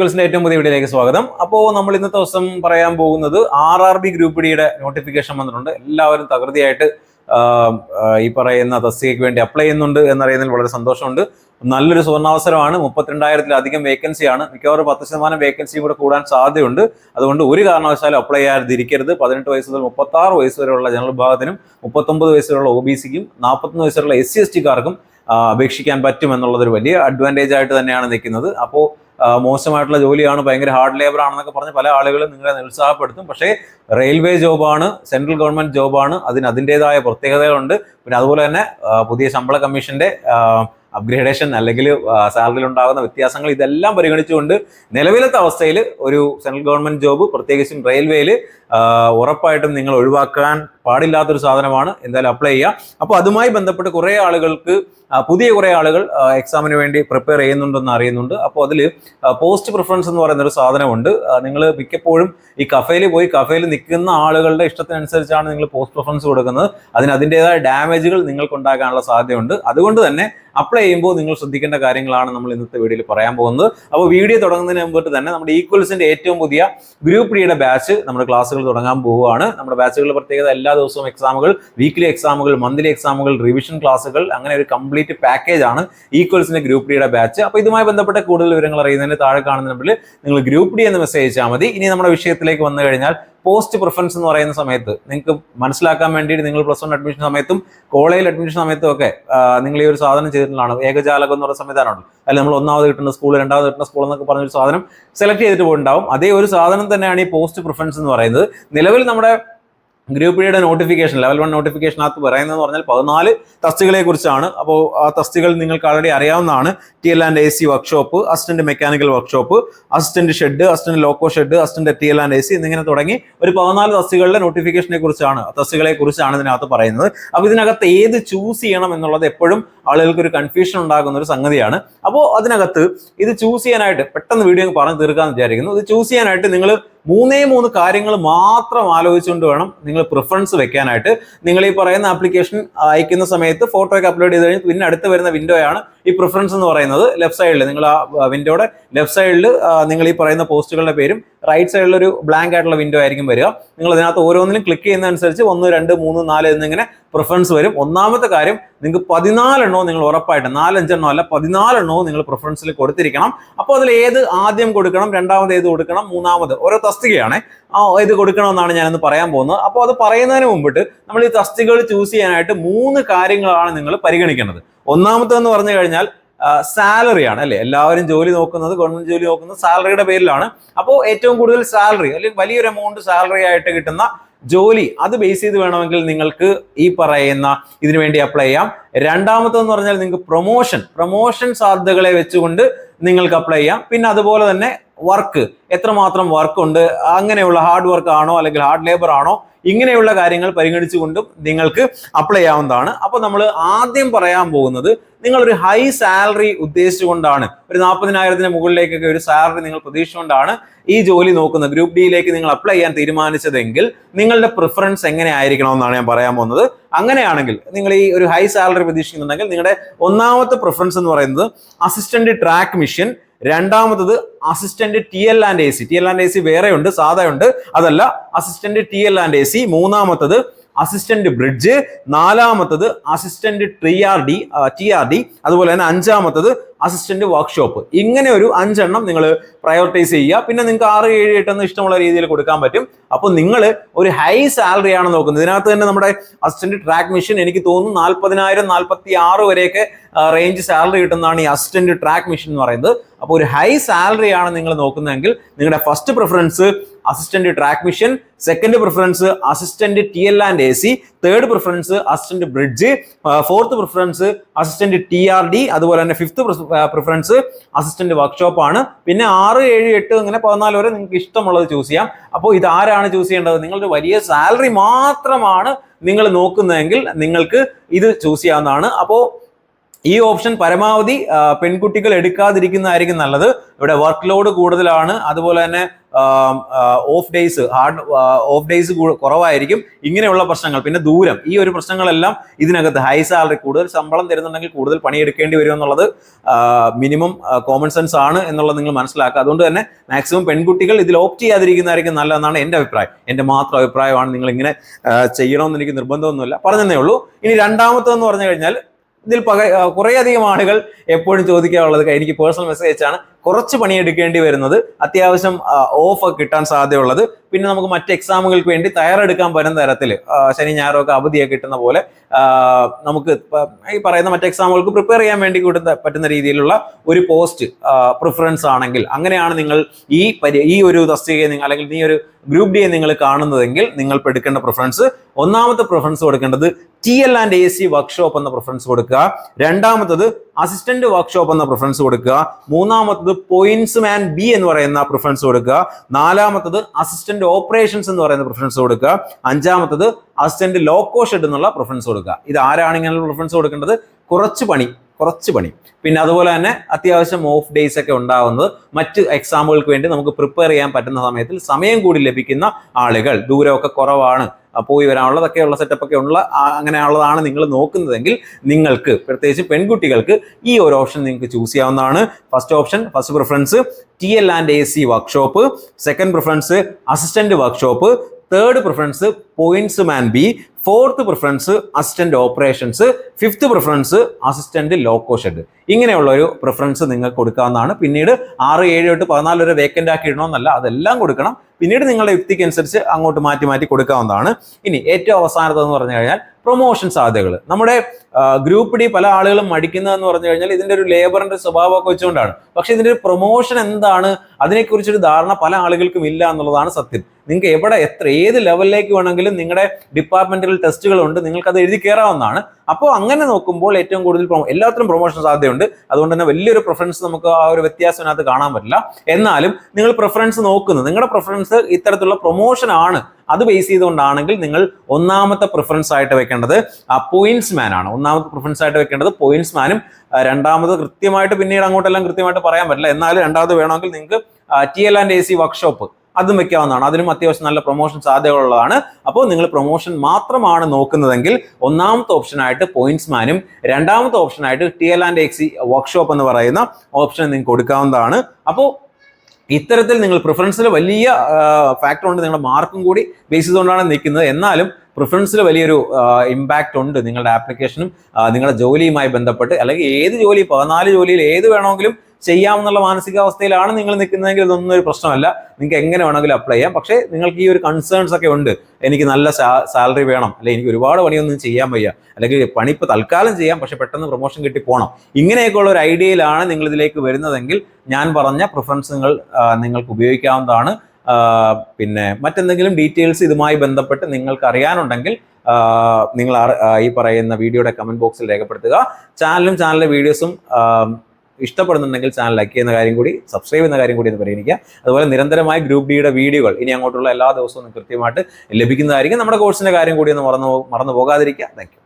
ഈക്വൽസിന്റെ ഏറ്റവും പുതിയ വീഡിയോയിലേക്ക് സ്വാഗതം. അപ്പോൾ നമ്മൾ ഇന്നത്തെ ദിവസം പറയാൻ പോകുന്നത് ആർ ആർ ബി ഗ്രൂപ്പ് ഡിയുടെ നോട്ടിഫിക്കേഷൻ വന്നിട്ടുണ്ട്. എല്ലാവരും തകൃതിയായിട്ട് ഈ പറയുന്ന തസ്തികയ്ക്ക് വേണ്ടി അപ്ലൈ ചെയ്യുന്നുണ്ട് എന്നറിയുന്നതിൽ വളരെ സന്തോഷമുണ്ട്. നല്ലൊരു സുവർണാവസരമാണ് മുപ്പത്തിരണ്ടായിരത്തിലധികം വേക്കൻസിയാണ് മിക്കവാറും പത്ത് ശതമാനം വേക്കൻസിയും കൂടെ കൂടാൻ സാധ്യതയുണ്ട്. അതുകൊണ്ട് ഒരു കാരണവശാലും അപ്ലൈ ചെയ്യാതിരിക്കരുത്. പതിനെട്ട് വയസ്സ് മുതൽ മുപ്പത്തി ആറ് വയസ്സ് വരെയുള്ള ജനറൽ വിഭാഗത്തിനും മുപ്പത്തൊമ്പത് വയസ്സ് വരെയുള്ള ഒ ബി സിക്കും നാൽപ്പത്തൊന്ന് വയസ്സുള്ള എസ് സി എസ് ടിക്കാർക്കും അപേക്ഷിക്കാൻ പറ്റും എന്നുള്ളതൊരു വലിയ അഡ്വാന്റേജ് ആയിട്ട് തന്നെയാണ് നിൽക്കുന്നത്. അപ്പോൾ മോശമായിട്ടുള്ള ജോലിയാണ് ഭയങ്കര ഹാർഡ് ലേബർ ആണെന്നൊക്കെ പറഞ്ഞ് പല ആളുകളും നിങ്ങളെ നിരുത്സാഹപ്പെടുത്തും. പക്ഷേ റെയിൽവേ ജോബാണ് സെൻട്രൽ ഗവൺമെന്റ് ജോബാണ് അതിന് അതിന്റെതായ പ്രത്യേകതകളുണ്ട്. പിന്നെ അതുപോലെ തന്നെ പുതിയ ശമ്പള കമ്മീഷന്റെ അപ്ഗ്രേഡേഷൻ അല്ലെങ്കിൽ സാലറിയിൽ ഉണ്ടാകുന്ന വ്യത്യാസങ്ങൾ ഇതെല്ലാം പരിഗണിച്ചുകൊണ്ട് നിലവിലത്തെ അവസ്ഥയിൽ ഒരു സെൻട്രൽ ഗവൺമെന്റ് ജോബ് പ്രത്യേകിച്ചും റെയിൽവേയിൽ ഉറപ്പായിട്ടും നിങ്ങൾ ഒഴിവാക്കാൻ പാടില്ലാത്തൊരു സാധനമാണ് എന്തായാലും അപ്ലൈ ചെയ്യുക. അപ്പോൾ അതുമായി ബന്ധപ്പെട്ട് കുറേ ആളുകൾക്ക് പുതിയ കുറേ ആളുകൾ എക്സാമിന് വേണ്ടി പ്രിപ്പയർ ചെയ്യുന്നുണ്ടെന്ന് അറിയുന്നുണ്ട്. അപ്പോൾ അതിൽ പോസ്റ്റ് പ്രിഫറൻസ് എന്ന് പറയുന്ന ഒരു സാധനമുണ്ട് നിങ്ങൾ മിക്കപ്പോഴും ഈ കഫയിൽ പോയി കഫയിൽ നിൽക്കുന്ന ആളുകളുടെ ഇഷ്ടത്തിനനുസരിച്ചാണ് നിങ്ങൾ പോസ്റ്റ് പ്രിഫറൻസ് കൊടുക്കുന്നത്. അതിന് അതിന്റെതായ ഡാമേജുകൾ നിങ്ങൾക്ക് ഉണ്ടാകാനുള്ള സാധ്യതയുണ്ട്. അതുകൊണ്ട് തന്നെ അപ്ലൈ ചെയ്യുമ്പോൾ നിങ്ങൾ ശ്രദ്ധിക്കേണ്ട കാര്യങ്ങളാണ് നമ്മൾ ഇന്നത്തെ വീഡിയോയിൽ പറയാൻ പോകുന്നത്. അപ്പോൾ വീഡിയോ തുടങ്ങുന്നതിന് മുമ്പിട്ട് തന്നെ നമ്മുടെ ഈക്വൽസിന്റെ ഏറ്റവും പുതിയ ഗ്രൂപ്പ് ഡിയുടെ ബാച്ച് നമ്മുടെ ക്ലാസ്സുകൾ തുടങ്ങാൻ പോവുകയാണ്. നമ്മുടെ ബാച്ചുകളുടെ പ്രത്യേകത എല്ലാ ദിവസവും എക്സാമുകൾ വീക്ക്ലി എക്സാമുകൾ മന്ത്ലി എക്സാമുകൾ റിവിഷൻ ക്ലാസ്സുകൾ അങ്ങനെ ഒരു കംപ്ലീറ്റ് പാക്കേജ് ആണ് ഈക്വൽസിന്റെ ഗ്രൂപ്പ് ഡിയുടെ ബാച്ച്. അപ്പോൾ ഇതുമായി ബന്ധപ്പെട്ട കൂടുതൽ വിവരങ്ങൾ അറിയുന്നതിന് താഴെ കാണുന്ന നമ്പറിൽ നിങ്ങൾ ഗ്രൂപ്പ് ഡി എന്ന് മെസ്സേജ് അയച്ചാൽ മതി. ഇനി നമ്മുടെ വിഷയത്തിലേക്ക് വന്നു കഴിഞ്ഞാൽ പോസ്റ്റ് പ്രിഫറൻസ് എന്ന് പറയുന്ന സമയത്ത് നിങ്ങൾക്ക് മനസ്സിലാക്കാൻ വേണ്ടിയിട്ട് നിങ്ങൾ പ്ലസ് വൺ അഡ്മിഷൻ സമയത്തും കോളേജിൽ അഡ്മിഷൻ സമയത്തും ഒക്കെ നിങ്ങൾ ഈ ഒരു സാധനം ചെയ്തിട്ടുള്ളതാണ്. ഏകജാലകം എന്ന് പറയുന്ന സംവിധാനമുണ്ട്. അതിൽ നമ്മൾ ഒന്നാമത് കിട്ടുന്ന സ്കൂൾ രണ്ടാമത് കിട്ടുന്ന സ്കൂൾ എന്നൊക്കെ പറഞ്ഞൊരു സാധനം സെലക്ട് ചെയ്തിട്ട് പോയിട്ടുണ്ടാവും. അതേ ഒരു സാധനം തന്നെയാണ് ഈ പോസ്റ്റ് പ്രിഫറൻസ് എന്ന് പറയുന്നത്. നിലവിൽ നമ്മുടെ ഗ്രൂപ്പ് ഡിയുടെ നോട്ടിഫിക്കേഷൻ ലെവൽ വൺ നോട്ടിഫിക്കേഷനകത്ത് പറയുന്നതെന്ന് പറഞ്ഞാൽ പതിനാല് തസ്തികളെ കുറിച്ചാണ്. അപ്പോൾ ആ തസ്തികൾ നിങ്ങൾക്ക് ആൾറെഡി അറിയാവുന്നതാണ്. T L and A C workshop assistant mechanical workshop assistant shed assistant loco shed assistant T L and A C എന്നിങ്ങനെ തുടങ്ങി ഒരു പതിനാല് തസ്തികളുടെ നോട്ടിഫിക്കേഷനെ കുറിച്ചാണ് തസ്തികളെ കുറിച്ചാണ് ഇതിനകത്ത് പറയുന്നത്. അപ്പോൾ ഇതിനകത്ത് ഏത് ചൂസ് ചെയ്യണം എന്നുള്ളത് എപ്പോഴും ആളുകൾക്ക് ഒരു കൺഫ്യൂഷൻ ഉണ്ടാകുന്ന ഒരു സംഗതിയാണ്. അപ്പോൾ അതിനകത്ത് ഇത് ചൂസ് ചെയ്യാനായിട്ട് പെട്ടെന്ന് വീഡിയോ പറഞ്ഞു തീർക്കാമെന്ന് വിചാരിക്കുന്നു. ഇത് ചൂസ് ചെയ്യാനായിട്ട് നിങ്ങൾ മൂന്നേ മൂന്ന് കാര്യങ്ങൾ മാത്രം ആലോചിച്ചുകൊണ്ട് വേണം നിങ്ങൾ പ്രിഫറൻസ് വെക്കാനായിട്ട്. നിങ്ങൾ ഈ പറയുന്ന ആപ്ലിക്കേഷൻ അയക്കുന്ന സമയത്ത് ഫോട്ടോ ഒക്കെ അപ്ലോഡ് ചെയ്ത് കഴിഞ്ഞ് പിന്നെ അടുത്ത് വരുന്ന വിൻഡോയാണ് ഈ പ്രിഫറൻസ് എന്ന് പറയുന്നത് ലെഫ്റ്റ് സൈഡിൽ നിങ്ങൾ ആ വിൻഡോയുടെ ലെഫ്റ്റ് സൈഡിൽ നിങ്ങൾ ഈ പറയുന്ന പോസ്റ്റുകളുടെ പേരും റൈറ്റ് സൈഡിൽ ഒരു ബ്ലാങ്ക് ആയിട്ടുള്ള വിൻഡോ ആയിരിക്കും വരിക. നിങ്ങൾ അതിനകത്ത് ഓരോന്നിലും ക്ലിക്ക് ചെയ്യുന്ന അനുസരിച്ച് ഒന്ന് രണ്ട് മൂന്ന് നാല് എന്നിങ്ങനെ പ്രിഫറൻസ് വരും. ഒന്നാമത്തെ കാര്യം നിങ്ങൾക്ക് പതിനാലെണ്ണവും നിങ്ങൾ ഉറപ്പായിട്ട് നാലഞ്ചെണ്ണോ അല്ല പതിനാലെണ്ണവും നിങ്ങൾ പ്രിഫറൻസിൽ കൊടുത്തിരിക്കണം. അപ്പോൾ അതിൽ ഏത് ആദ്യം കൊടുക്കണം രണ്ടാമത് ഏത് കൊടുക്കണം മൂന്നാമത് ഓരോ തസ്തികയാണ്. ആ ഇത് കൊടുക്കണമെന്നാണ് ഞാനിന്ന് പറയാൻ പോകുന്നത്. അപ്പോൾ അത് പറയുന്നതിന് മുമ്പിട്ട് നമ്മൾ ഈ തസ്തികകൾ ചൂസ് ചെയ്യാനായിട്ട് മൂന്ന് കാര്യങ്ങളാണ് നിങ്ങൾ പരിഗണിക്കേണ്ടത്. ഒന്നാമത്തെന്ന് പറഞ്ഞു കഴിഞ്ഞാൽ സാലറിയാണ് അല്ലെ? എല്ലാവരും ജോലി നോക്കുന്നത് ഗവൺമെന്റ് ജോലി നോക്കുന്നത് സാലറിയുടെ പേരിലാണ്. അപ്പോൾ ഏറ്റവും കൂടുതൽ സാലറി അല്ലെങ്കിൽ വലിയൊരു എമൗണ്ട് സാലറി ആയിട്ട് കിട്ടുന്ന ജോലി അത് ബേസ് ചെയ്ത് വേണമെങ്കിൽ നിങ്ങൾക്ക് ഈ പറയുന്ന ഇതിനു വേണ്ടി അപ്ലൈ ചെയ്യാം. രണ്ടാമത്തെന്ന് പറഞ്ഞാൽ നിങ്ങൾക്ക് പ്രൊമോഷൻ പ്രൊമോഷൻ സാധ്യതകളെ വെച്ചുകൊണ്ട് നിങ്ങൾക്ക് അപ്ലൈ ചെയ്യാം. പിന്നെ അതുപോലെ തന്നെ വർക്ക് എത്രമാത്രം വർക്കുണ്ട് അങ്ങനെയുള്ള ഹാർഡ് വർക്ക് ആണോ അല്ലെങ്കിൽ ഹാർഡ് ലേബർ ആണോ ഇങ്ങനെയുള്ള കാര്യങ്ങൾ പരിഗണിച്ചുകൊണ്ടും നിങ്ങൾക്ക് അപ്ലൈ ചെയ്യാവുന്നതാണ് അപ്പോൾ നമ്മൾ ആദ്യം പറയാൻ പോകുന്നത് നിങ്ങൾ ഒരു ഹൈ സാലറി ഉദ്ദേശിച്ചുകൊണ്ടാണ്. ഒരു നാൽപ്പതിനായിരത്തിന് മുകളിലേക്കൊക്കെ ഒരു സാലറി നിങ്ങൾ പ്രതീക്ഷിച്ചുകൊണ്ടാണ് ഈ ജോലി നോക്കുന്നത്. ഗ്രൂപ്പ് ഡിയിലേക്ക് നിങ്ങൾ അപ്ലൈ ചെയ്യാൻ തീരുമാനിച്ചതെങ്കിൽ നിങ്ങളുടെ പ്രിഫറൻസ് എങ്ങനെ ആയിരിക്കണം എന്നാണ് ഞാൻ പറയാൻ പോകുന്നത്. അങ്ങനെയാണെങ്കിൽ നിങ്ങൾ ഈ ഒരു ഹൈ സാലറി പ്രതീക്ഷിക്കുന്നുണ്ടെങ്കിൽ നിങ്ങളുടെ ഒന്നാമത്തെ പ്രിഫറൻസ് എന്ന് പറയുന്നത് അസിസ്റ്റന്റ് ട്രാക്ക് മിഷൻ രണ്ടാമത്തത് assistant T L and A C T L and A C വേറെ ഉണ്ട് സാധാ അതല്ല assistant T L and A C മൂന്നാമത്തത് അസിസ്റ്റന്റ് ബ്രിഡ്ജ് നാലാമത്തത് assistant T R D T R D അതുപോലെ തന്നെ അഞ്ചാമത്തത് അസിസ്റ്റന്റ് വർക്ക്ഷോപ്പ് ഇങ്ങനെ ഒരു അഞ്ചെണ്ണം നിങ്ങൾ പ്രയോറിറ്റൈസ് ചെയ്യുക. പിന്നെ നിങ്ങൾക്ക് ആറ് ഏഴ് എട്ടെന്ന് ഇഷ്ടമുള്ള രീതിയിൽ കൊടുക്കാൻ പറ്റും. അപ്പോൾ നിങ്ങൾ ഒരു ഹൈ സാലറി ആണ് നോക്കുന്നത്. ഇതിനകത്ത് തന്നെ നമ്മുടെ അസിസ്റ്റന്റ് ട്രാക്ക് മെഷീൻ എനിക്ക് തോന്നുന്നു നാൽപ്പതിനായിരം നാൽപ്പത്തി ആറ് വരെയൊക്കെ റേഞ്ച് സാലറി കിട്ടുന്നതാണ് ഈ അസിസ്റ്റന്റ് ട്രാക്ക് മെഷീൻ എന്ന് പറയുന്നത്. അപ്പോൾ ഒരു ഹൈ സാലറി ആണ് നിങ്ങൾ നോക്കുന്നതെങ്കിൽ നിങ്ങളുടെ first preference assistant track machine second preference assistant T L and A C third preference assistant bridge fourth preference assistant T R D അതുപോലെ തന്നെ ഫിഫ്ത്ത് പ്രിഫറൻസ് അസിസ്റ്റന്റ് വർക്ക്ഷോപ്പ് ആണ്. പിന്നെ ആറ് ഏഴ് എട്ട് അങ്ങനെ പതിനാല് വരെ നിങ്ങൾക്ക് ഇഷ്ടമുള്ളത് ചൂസ് ചെയ്യാം. അപ്പോൾ ഇത് ആരാണ് ചൂസ് ചെയ്യേണ്ടത്? നിങ്ങളുടെ വലിയ സാലറി മാത്രമാണ് നിങ്ങൾ നോക്കുന്നതെങ്കിൽ നിങ്ങൾക്ക് ഇത് ചൂസ് ചെയ്യാവുന്നതാണ്. അപ്പോൾ ഈ ഓപ്ഷൻ പരമാവധി പെൺകുട്ടികൾ എടുക്കാതിരിക്കുന്നതായിരിക്കും നല്ലത്. ഇവിടെ വർക്ക് ലോഡ് കൂടുതലാണ്. അതുപോലെ തന്നെ off days hard off days കുറവായിരിക്കും. ഇങ്ങനെയുള്ള പ്രശ്നങ്ങൾ. പിന്നെ ദൂരം. ഈ ഒരു പ്രശ്നങ്ങളെല്ലാം ഇതിനകത്ത് ഹൈ സാലറി കൂടുതൽ ശമ്പളം തരുന്നുണ്ടെങ്കിൽ കൂടുതൽ പണിയെടുക്കേണ്ടി വരും എന്നുള്ളത് മിനിമം കോമൺ സെൻസ് ആണ് എന്നുള്ളത് നിങ്ങൾ മനസ്സിലാക്കുക. അതുകൊണ്ട് തന്നെ മാക്സിമം പെൺകുട്ടികൾ ഇതിൽ ഓപ്റ്റ് ചെയ്യാതിരിക്കുന്നതായിരിക്കും നല്ലതെന്നാണ് എന്റെ അഭിപ്രായം. എന്റെ മാത്രം അഭിപ്രായമാണ്. നിങ്ങൾ ഇങ്ങനെ ചെയ്യണമെന്ന് എനിക്ക് നിർബന്ധമൊന്നുമില്ല. പറഞ്ഞതേ ഉള്ളൂ. ഇനി രണ്ടാമത്തെന്ന് പറഞ്ഞു കഴിഞ്ഞാൽ ഇതിൽ പക കുറേയധികം ആളുകൾ എപ്പോഴും ചോദിക്കാറുള്ളത് എനിക്ക് പേഴ്സണൽ മെസ്സേജ് ആണ്. കുറച്ച് പണിയെടുക്കേണ്ടി വരുന്നത്. അത്യാവശ്യം ഓഫ് കിട്ടാൻ സാധ്യതയുള്ളത്. പിന്നെ നമുക്ക് മറ്റ് എക്സാമുകൾക്ക് വേണ്ടി തയ്യാറെടുക്കാൻ പറ്റുന്ന തരത്തിൽ ശനി ഞായറൊക്കെ അവധിയൊക്കെ കിട്ടുന്ന പോലെ നമുക്ക് ഈ പറയുന്ന മറ്റ് എക്സാമുകൾക്ക് പ്രിപ്പയർ ചെയ്യാൻ വേണ്ടി കിട്ടുന്ന പറ്റുന്ന രീതിയിലുള്ള ഒരു പോസ്റ്റ് പ്രിഫറൻസ് ആണെങ്കിൽ അങ്ങനെയാണ് നിങ്ങൾ ഈ ഈ ഒരു തസ്തികയെ നിങ്ങൾ അല്ലെങ്കിൽ ഈ ഒരു ഗ്രൂപ്പ് ഡിയെ നിങ്ങൾ കാണുന്നതെങ്കിൽ നിങ്ങൾ എടുക്കേണ്ട പ്രിഫറൻസ് ഒന്നാമത്തെ പ്രിഫറൻസ് കൊടുക്കേണ്ടത് T L and A C workshop എന്ന പ്രിഫറൻസ് കൊടുക്കുക. രണ്ടാമത്തത് അസിസ്റ്റന്റ് വർക്ക്ഷോപ്പ് എന്ന പ്രിഫറൻസ് കൊടുക്കുക. മൂന്നാമത്തത് പോയിന്റ്സ് മാൻ ബി എന്ന് പറയുന്ന പ്രിഫറൻസ് കൊടുക്കുക. നാലാമത്തത് അസിസ്റ്റന്റ് ഓപ്പറേഷൻസ് എന്ന് പറയുന്ന പ്രിഫറൻസ് കൊടുക്കുക. അഞ്ചാമത്തത് അസിസ്റ്റന്റ് ലോക്കോ ഷെഡ് എന്നുള്ള പ്രിഫറൻസ് കൊടുക്കുക. ഇത് ആരാണ് ഇങ്ങനെ പ്രിഫറൻസ് കൊടുക്കേണ്ടത്? കുറച്ച് പണി. കുറച്ച് പണി. പിന്നെ അതുപോലെ തന്നെ അത്യാവശ്യം ഓഫ് ഡേയ്സ് ഒക്കെ ഉണ്ടാവുന്നത് മറ്റ് എക്സാമുകൾക്ക് വേണ്ടി നമുക്ക് പ്രിപ്പയർ ചെയ്യാൻ പറ്റുന്ന സമയത്തിൽ സമയം കൂടി ലഭിക്കുന്ന ആളുകൾ. ദൂരമൊക്കെ കുറവാണ്. പോയി വരാനുള്ളതൊക്കെയുള്ള സെറ്റപ്പ് ഒക്കെ ഉള്ള അങ്ങനെ അങ്ങനെയുള്ളതാണ് നിങ്ങൾ നോക്കുന്നതെങ്കിൽ നിങ്ങൾക്ക് പ്രത്യേകിച്ച് പെൺകുട്ടികൾക്ക് ഈ ഒരു ഓപ്ഷൻ നിങ്ങൾക്ക് ചൂസ് ചെയ്യാവുന്നതാണ്. First option first preference T L and A C workshop second preference assistant workshop third preference pointsman B fourth preference assistant operations fifth preference assistant loco shed ഇങ്ങനെയുള്ള ഒരു പ്രിഫറൻസ് നിങ്ങൾക്ക് കൊടുക്കാവുന്നതാണ്. പിന്നീട് ആറ് ഏഴ് എട്ട് പതിനാല് വരെ വേക്കന്റ് ആക്കി ഇടണമെന്നല്ല അതെല്ലാം കൊടുക്കണം. പിന്നീട് നിങ്ങളുടെ യുക്തിക്ക് അനുസരിച്ച് അങ്ങോട്ട് മാറ്റി മാറ്റി കൊടുക്കാവുന്നതാണ്. ഇനി ഏറ്റവും അവസാനത്തെന്ന് പറഞ്ഞു കഴിഞ്ഞാൽ പ്രൊമോഷൻ സാധ്യതകൾ. നമ്മുടെ ഗ്രൂപ്പ് ഡി പല ആളുകളും മടിക്കുന്നതെന്ന് പറഞ്ഞു കഴിഞ്ഞാൽ ഇതിന്റെ ഒരു ലേബറിന്റെ സ്വഭാവമൊക്കെ വെച്ചുകൊണ്ടാണ്. പക്ഷേ ഇതിന്റെ ഒരു പ്രൊമോഷൻ എന്താണ്? അതിനെക്കുറിച്ചൊരു ധാരണ പല ആളുകൾക്കും ഇല്ല എന്നുള്ളതാണ് സത്യം. നിങ്ങൾക്ക് എവിടെ എത്ര ഏത് ലെവലിലേക്ക് വേണമെങ്കിലും നിങ്ങളുടെ ഡിപ്പാർട്ട്മെന്റൽ ടെസ്റ്റുകളുണ്ട് നിങ്ങൾക്ക് അത് എഴുതി കയറാവുന്നതാണ് അപ്പോൾ അങ്ങനെ നോക്കുമ്പോൾ ഏറ്റവും കൂടുതൽ എല്ലാത്തിനും പ്രൊമോഷൻ സാധ്യതയുണ്ട്. അതുകൊണ്ട് തന്നെ വലിയൊരു പ്രിഫറൻസ് നമുക്ക് ആ ഒരു വ്യത്യാസം അതിനകത്ത് കാണാൻ പറ്റില്ല. എന്നാലും നിങ്ങൾ പ്രിഫറൻസ് നോക്കുന്നത് നിങ്ങളുടെ പ്രിഫറൻസ് ഇത്തരത്തിലുള്ള പ്രൊമോഷൻ ആണ്. അത് ബേസ് ചെയ്തുകൊണ്ടാണെങ്കിൽ നിങ്ങൾ ഒന്നാമത്തെ പ്രിഫറൻസ് ആയിട്ട് വെക്കേണ്ടത് പോയിന്റ്സ് മാൻ ആണ്. ഒന്നാമത്തെ പ്രിഫറൻസ് ആയിട്ട് വെക്കേണ്ടത് പോയിന്റ്സ് മാനും രണ്ടാമത് കൃത്യമായിട്ട് പിന്നീട് അങ്ങോട്ടെല്ലാം കൃത്യമായിട്ട് പറയാൻ പറ്റില്ല. എന്നാലും രണ്ടാമത് വേണമെങ്കിൽ നിങ്ങൾക്ക് T L and A C workshop അതും വെക്കാവുന്നതാണ്. അതിനും അത്യാവശ്യം നല്ല പ്രൊമോഷൻ സാധ്യതകളുള്ളതാണ്. അപ്പോൾ നിങ്ങൾ പ്രൊമോഷൻ മാത്രമാണ് നോക്കുന്നതെങ്കിൽ ഒന്നാമത്തെ ഓപ്ഷനായിട്ട് പോയിന്റ്സ് മാനും രണ്ടാമത്തെ ഓപ്ഷനായിട്ട് T L and A C workshop എന്ന് പറയുന്ന ഓപ്ഷൻ നിങ്ങൾക്ക് കൊടുക്കാവുന്നതാണ്. അപ്പോൾ ഇത്തരത്തിൽ നിങ്ങൾ പ്രിഫറൻസിൽ വലിയ ഫാക്ടർ ഉണ്ട്. നിങ്ങളുടെ മാർക്കും കൂടി ബേസ് ചെയ്തുകൊണ്ടാണ് നിൽക്കുന്നത്. എന്നാലും പ്രിഫറൻസിൽ വലിയൊരു ഇമ്പാക്റ്റ് ഉണ്ട് നിങ്ങളുടെ ആപ്ലിക്കേഷനും നിങ്ങളുടെ ജോലിയുമായി ബന്ധപ്പെട്ട്. അല്ലെങ്കിൽ ഏത് ജോലി പതിനാല് ജോലിയിൽ ഏത് വേണമെങ്കിലും ചെയ്യാമെന്നുള്ള മാനസികാവസ്ഥയിലാണ് നിങ്ങൾ നിൽക്കുന്നതെങ്കിൽ ഇതൊന്നും ഒരു പ്രശ്നമല്ല. നിങ്ങൾക്ക് എങ്ങനെ വേണമെങ്കിലും അപ്ലൈ ചെയ്യാം. പക്ഷേ നിങ്ങൾക്ക് ഈ ഒരു കൺസേൺസ് ഒക്കെ ഉണ്ട്. എനിക്ക് നല്ല സാലറി വേണം. അല്ലെങ്കിൽ എനിക്ക് ഒരുപാട് പണിയൊന്നും ചെയ്യാൻ വയ്യ. അല്ലെങ്കിൽ പണി ഇപ്പോൾ തൽക്കാലം ചെയ്യാം. പക്ഷേ പെട്ടെന്ന് പ്രൊമോഷൻ കിട്ടി പോകണം ഇങ്ങനെയൊക്കെയുള്ള ഒരു ഐഡിയയിലാണ് നിങ്ങൾ ഇതിലേക്ക് വരുന്നതെങ്കിൽ ഞാൻ പറഞ്ഞ പ്രിഫറൻസ് നിങ്ങൾ നിങ്ങൾക്ക് ഉപയോഗിക്കാവുന്നതാണ്. പിന്നെ മറ്റെന്തെങ്കിലും ഡീറ്റെയിൽസ് ഇതുമായി ബന്ധപ്പെട്ട് നിങ്ങൾക്ക് അറിയാനുണ്ടെങ്കിൽ നിങ്ങൾ ഈ പറയുന്ന വീഡിയോയുടെ കമന്റ് ബോക്സിൽ രേഖപ്പെടുത്തുക. ചാനലും ചാനലിലെ വീഡിയോസും ഇഷ്ടപ്പെടുന്നുണ്ടെങ്കിൽ ചാനൽ ലൈക്ക് ചെയ്യുന്ന കാര്യം കൂടി സബ്സ്ക്രൈബ് ചെയ്യുന്ന കാര്യം കൂടി എന്ന് പരിഗണിക്കുക. അതുപോലെ നിരന്തരമായി ഗ്രൂപ്പ് ഡിയുടെ വീഡിയോകൾ ഇനി അങ്ങോട്ടുള്ള എല്ലാ ദിവസവും കൃത്യമായിട്ട് ലഭിക്കുന്നതായിരിക്കും. നമ്മുടെ കോഴ്സിന്റെ കാര്യം കൂടി ഒന്ന് മറന്നു മറന്നു പോകാതിരിക്കുക. താങ്ക്